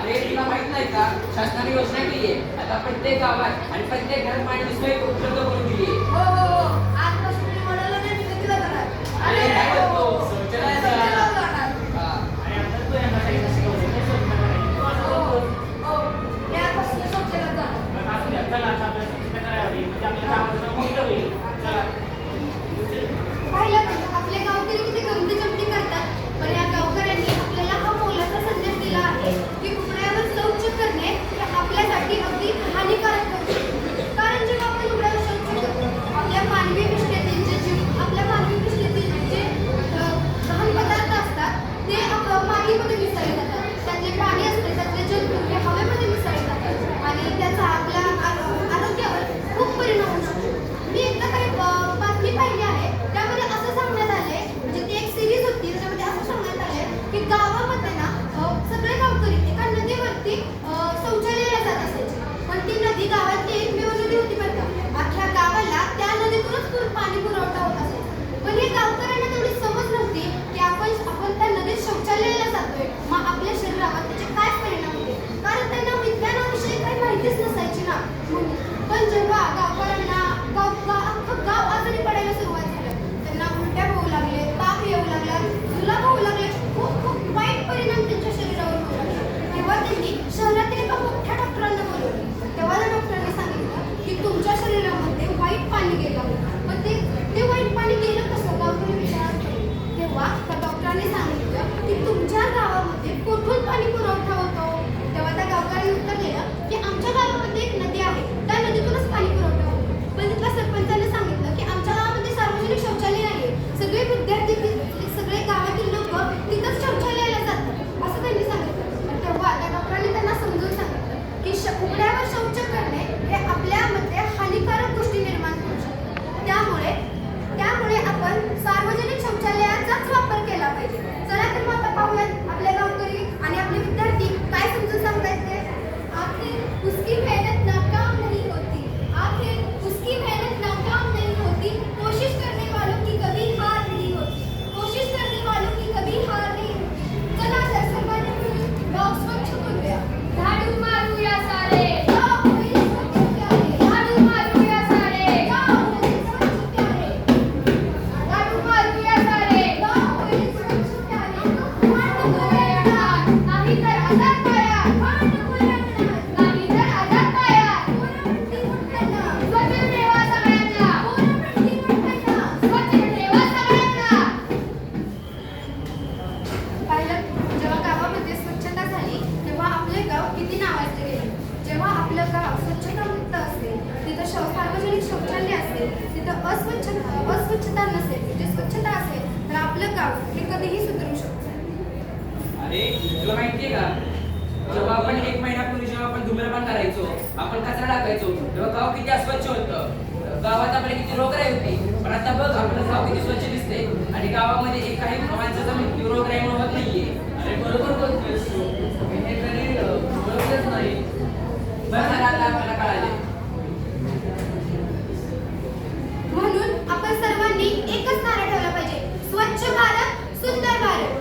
अरे तुला माहीत नाही का? शासनाने योजना केली आहे. आता प्रत्येक गावात आणि प्रत्येक घरात पाणी उपलब्ध करून दिली आहे. Thank you. अस्वच्छ अस्वच्छता नसेल म्हणजे स्वच्छता असेल तर आपलं गाव हे कधीही सुधरू शकतं अरे तुला माहितीये का? जेव्हा आपण एक महिन्यापूर्वी जेव्हा आपण धूम्रपान करायचो आपण कचरा टाकायचो तेव्हा गाव किती अस्वच्छ होत. गावात आपले किती रोगराई होती. पण आता बघ आपलं गाव किती स्वच्छ दिसते आणि गावामध्ये एक काही माणसाचा मृत्यू रोगराई होत नाहीये अरे बरोबर बोलतोय तरी बरोबरच नाही. बरं आता स्वच्छ भारत सुंदर भारत.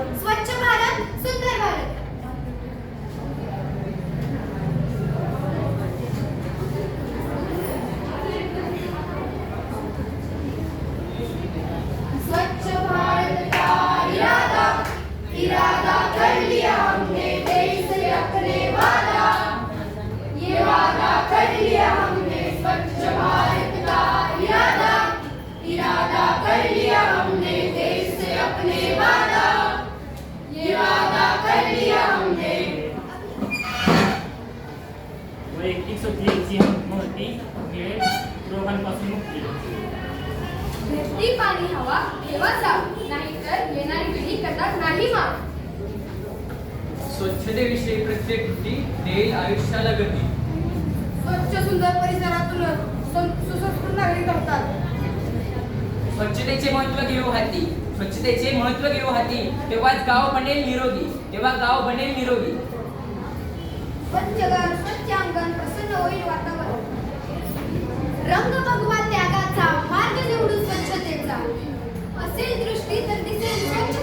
अपने वादा ये वादा कर लिया पाणी हवा घेवा जाऊ नाहीतर येणारी पिढी नाही मा स्वच्छतेविषयी प्रत्येक कृती देईल आयुष्याला गती स्वच्छ सुंदर परिसरातून सुसंस्कृत नागरिक स्वच्छतेचे महत्त्व घेऊ हाती. स्वच्छतेचे महत्त्व घेऊ हाती तेव्हाच गाव बनेल निरोगी. तेव्हा गाव बनेल निरोगी. रंग भगवा त्यागाचा मार्ग स्वच्छतेचा. असेल दृष्टी तर दिसेल स्वच्छ